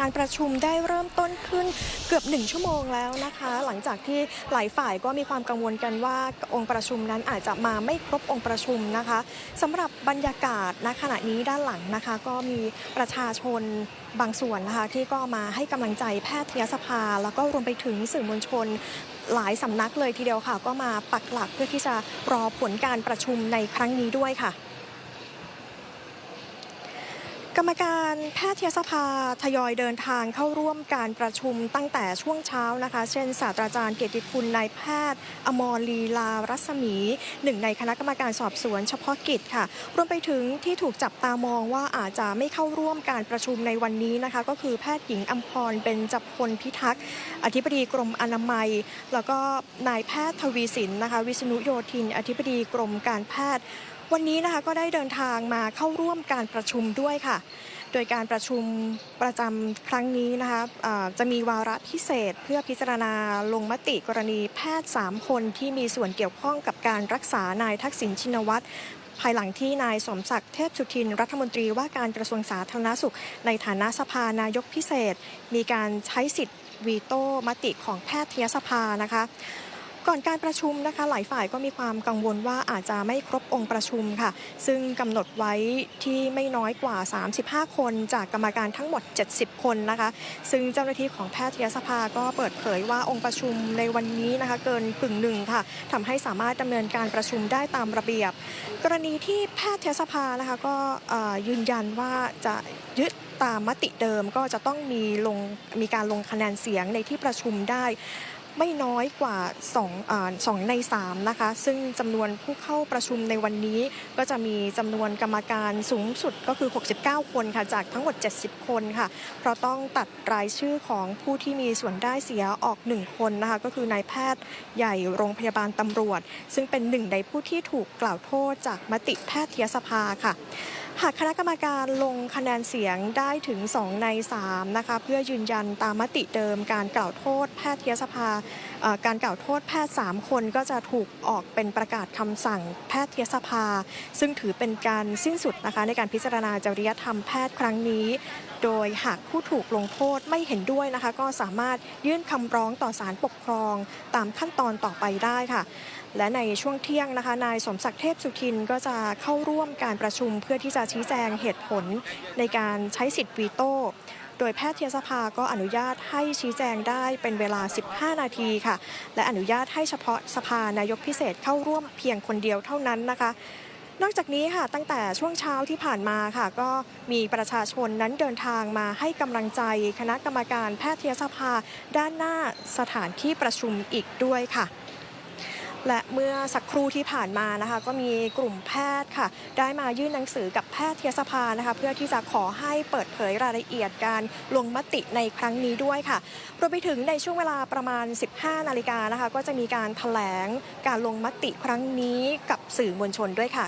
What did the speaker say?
การประชุมได้เริ่มต้นขึ้นเกือบหนึ่งชั่วโมงแล้วนะคะ หลังจากที่หลายฝ่ายก็มีความกังวลกันว่าองค์ประชุมนั้นอาจจะมาไม่ครบองค์ประชุมนะคะสำหรับบรรยากาศณขณะนี้ด้านหลังนะคะ ก็มีประชาชนบางส่วนนะคะที่ก็มาให้กำลังใจแพทยสภา แล้วก็รวมไปถึงสื่อมวลชนหลายสำนักเลยทีเดียวค่ะ ก็มาปักหลักเพื่อที่จะรอผลการประชุมในครั้งนี้ด้วยค่ะ กรรมการแพทยสภาทยอยเดินทางเข้าร่วมการประชุมตั้งแต่ช่วงเช้านะคะ เช่นศาสตราจารย์เกียรติคุณนายแพทย์ อมรลีลารัศมีหนึ่งในคณะกรรมการสอบสวนเฉพาะกิจค่ะ รวมไปถึงที่ถูกจับตามองว่าอาจจะไม่เข้าร่วมการประชุมในวันนี้นะคะ ก็คือแพทย์หญิงอัมพรเป็นจับพลพิทักษ์อธิบดีกรมอนามัย แล้วก็นายแพทย์ทวีสินนะคะ วิษณุโยธิน อธิบดีกรมการแพทย์ วันนี้นะคะก็ได้เดินทางมาเข้าร่วมการประชุมด้วยค่ะ โดยการประชุมประจำครั้งนี้นะคะอ่าจะมีวาระพิเศษ เพื่อพิจารณาลงมติกรณีแพทย์ 3 คนที่มีส่วนเกี่ยวข้องกับการรักษานายทักษิณชินวัตรภายหลังที่นายสมศักดิ์เทพสุทิน รัฐมนตรีว่าการกระทรวงสาธารณสุข ในฐานะสภานายกพิเศษ มีการใช้สิทธิ์วีโต้มติของแพทยสภานะคะ ก่อนการประชุมนะคะหลายฝ่ายก็มีความกังวลว่าอาจจะไม่ครบองค์ประชุมค่ะ ซึ่งกำหนดไว้ที่ไม่น้อยกว่า 35 คนจากกรรมการทั้งหมด 70 คนนะคะ ซึ่งเจ้าหน้าที่ของแพทยสภาก็เปิดเผยว่าองค์ประชุมในวันนี้นะคะเกินกึ่งหนึ่งค่ะทำให้สามารถดำเนินการประชุมได้ตามระเบียบ กรณีที่แพทยสภานะคะก็ยืนยันว่าจะยึดตามมติเดิมก็จะต้องมีลงมีการลงคะแนนเสียงในที่ประชุมได้ ไม่น้อยกว่า2อ่า2ใน3นะคะ ซึ่งจำนวนผู้เข้าประชุมในวันนี้ ก็จะมีจำนวนกรรมการสูงสุดก็คือ 69 คนค่ะ จากทั้งหมด 70 คนค่ะ เพราะต้องตัดรายชื่อของผู้ที่มีส่วนได้เสียออก 1 คนนะคะ ก็คือนายแพทย์ใหญ่โรงพยาบาลตำรวจ ซึ่งเป็นหนึ่งในผู้ที่ถูกกล่าวโทษจากมติแพทยสภาค่ะหากคณะกรรมการลงคะแนนเสียงได้ถึง 2 ใน 3 นะคะ เพื่อยืนยันตามมติเดิมการกล่าวโทษแพทยสภาการกล่าวโทษแพทย์ 3 คนก็จะถูกออกเป็นประกาศคำสั่งแพทยสภา ซึ่งถือเป็นการสิ้นสุดนะคะในการพิจารณาจริยธรรมแพทย์ครั้งนี้ โดยหากผู้ถูกลงโทษไม่เห็นด้วยนะคะ ก็สามารถยื่นคำร้องต่อศาลปกครอง ตามขั้นตอนต่อไปได้ค่ะ และในช่วงเที่ยงนะคะ นายสมศักดิ์เทพสุทินก็จะเข้าร่วมการประชุมเพื่อที่จะชี้แจงเหตุผลในการใช้สิทธิ์วีโต้ โดยแพทยสภาก็อนุญาตให้ชี้แจงได้เป็นเวลา 15 นาทีค่ะ และอนุญาตให้เฉพาะสภานายกพิเศษเข้าร่วมเพียงคนเดียวเท่านั้นนะคะนอกจากนี้ค่ะตั้งแต่ช่วงเช้าที่ผ่านมาค่ะ ก็มีประชาชนนั้นเดินทางมาให้กำลังใจคณะกรรมการแพทยสภาด้านหน้าสถานที่ประชุมอีกด้วยค่ะ และเมื่อสักครู่ที่ผ่านมานะคะ ก็มีกลุ่มแพทย์ค่ะ ได้มายื่นหนังสือกับแพทยสภานะคะ เพื่อที่จะขอให้เปิดเผยรายละเอียดการลงมติในครั้งนี้ด้วยค่ะรวมไปถึงในช่วงเวลาประมาณ 15 นาฬิกานะคะ ก็จะมีการแถลงการลงมติครั้งนี้กับสื่อมวลชนด้วยค่ะ